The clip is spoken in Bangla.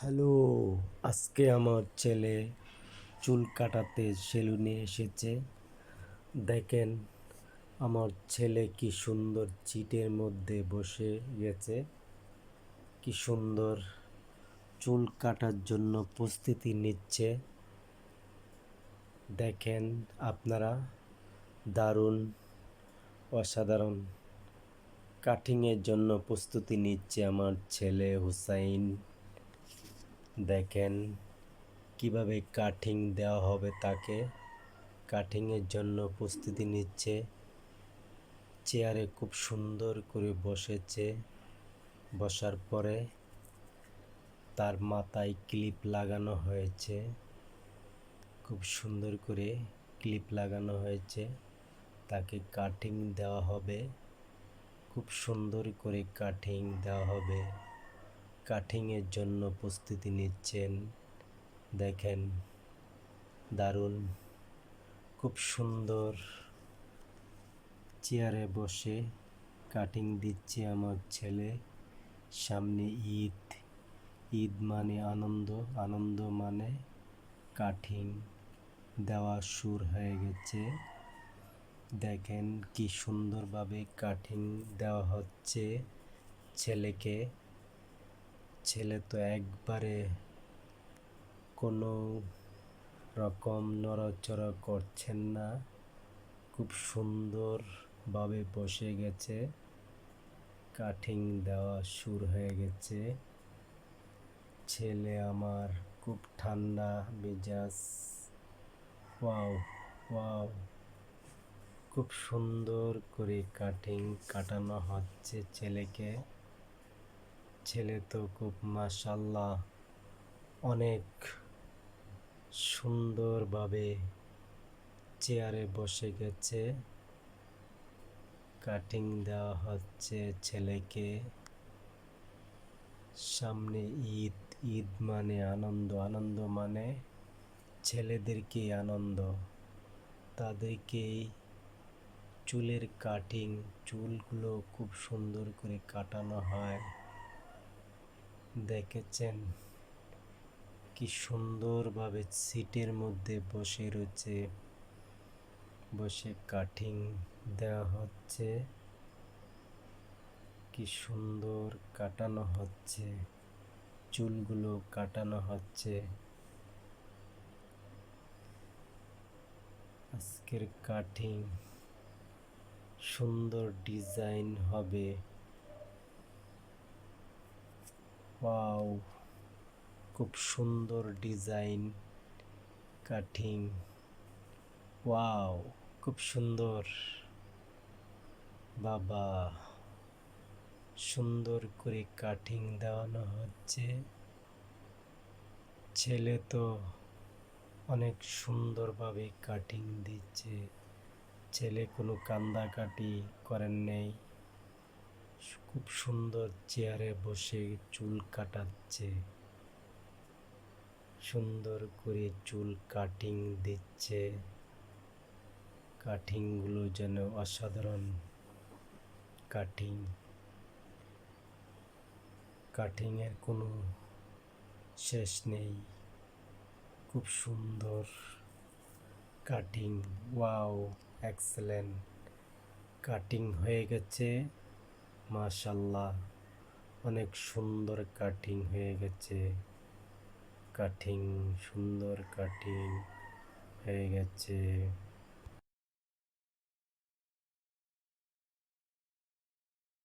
হ্যালো, আজকে আমার ছেলে চুল কাটাতে সেলুনে এসেছে। দেখেন, আমার ছেলে কি সুন্দর চিটের মধ্যে বসে গেছে। কি সুন্দর চুল কাটার জন্য প্রস্তুতি নিচ্ছে। দেখেন, আপনারা দারুণ, অসাধারণ কাটিংয়ের জন্য প্রস্তুতি নিচ্ছে আমার ছেলে হুসাইন। দেখেন কীভাবে কাটিং দেওয়া হবে তাকে। কাটিংয়ের জন্য প্রস্তুতি নিচ্ছে। চেয়ারে খুব সুন্দর করে বসেছে। বসার পরে তার মাথায় ক্লিপ লাগানো হয়েছে। খুব সুন্দর করে ক্লিপ লাগানো হয়েছে। তাকে কাটিং দেওয়া হবে। খুব সুন্দর করে কাটিং দেওয়া হবে। কাটিংয়ের জন্য প্রস্তুতি নিচ্ছেন। দেখেন, দারুণ, খুব সুন্দর চেয়ারে বসে কাটিং দিচ্ছে আমার ছেলে। সামনে ঈদ ঈদ মানে আনন্দ আনন্দ মানে কাটিং দেওয়া সুর হয়ে গেছে। দেখেন কি সুন্দরভাবে কাটিং দেওয়া হচ্ছে ছেলেকে। ছেলে তো একবারে কোনো রকম নড়াচড়া করছেন না। খুব সুন্দরভাবে বসে গেছে। কাটিং দেওয়া শুরু হয়ে গেছে। ছেলে আমার খুব ঠান্ডা মেজাজ। Wow wow. খুব সুন্দর করে কাটিং কাটানো হচ্ছে ছেলেকে। ছেলে তো খুব মাসাল্লাহ অনেক সুন্দরভাবে চেয়ারে বসে গেছে। কাটিং দেওয়া হচ্ছে ছেলেকে। সামনে ঈদ ঈদ মানে আনন্দ আনন্দ মানে ছেলেদেরকে আনন্দ। তাদেরকেই চুলের কাটিং চুলগুলো খুব সুন্দর করে কাটানো হয়। দেখেছেন কি সুন্দরভাবে সিটের মধ্যে বসে রয়েছে, বসে কাটিং দেওয়া হচ্ছে, কি সুন্দর কাটানো হচ্ছে, চুলগুলো কাটানো হচ্ছে। আজকের কাটিং সুন্দর ডিজাইন হবে। ওয়াও, খুব সুন্দর ডিজাইন কাটিং ওয়াও, খুব সুন্দর। বাবা, সুন্দর করে কাটিং দেওয়ানো হচ্ছে। ছেলে তো অনেক সুন্দরভাবে কাটিং দিচ্ছে। ছেলে কোনো কান্দাকাটি করেন নেই। খুব সুন্দর চেয়ারে বসে চুল কাটাচ্ছে। সুন্দর করে চুল কাটিং দিচ্ছে। কাটিংগুলো যেন অসাধারণ। কাটিং। কাটিংয়ের কোনো শেষ নেই। খুব সুন্দর কাটিং। Wow, excellent. কাটিং হয়ে গেছে। মাশাল্লাহ অনেক সুন্দর কাটিং হয়ে গেছে। কাটিং সুন্দর কাটিং হয়ে গেছে।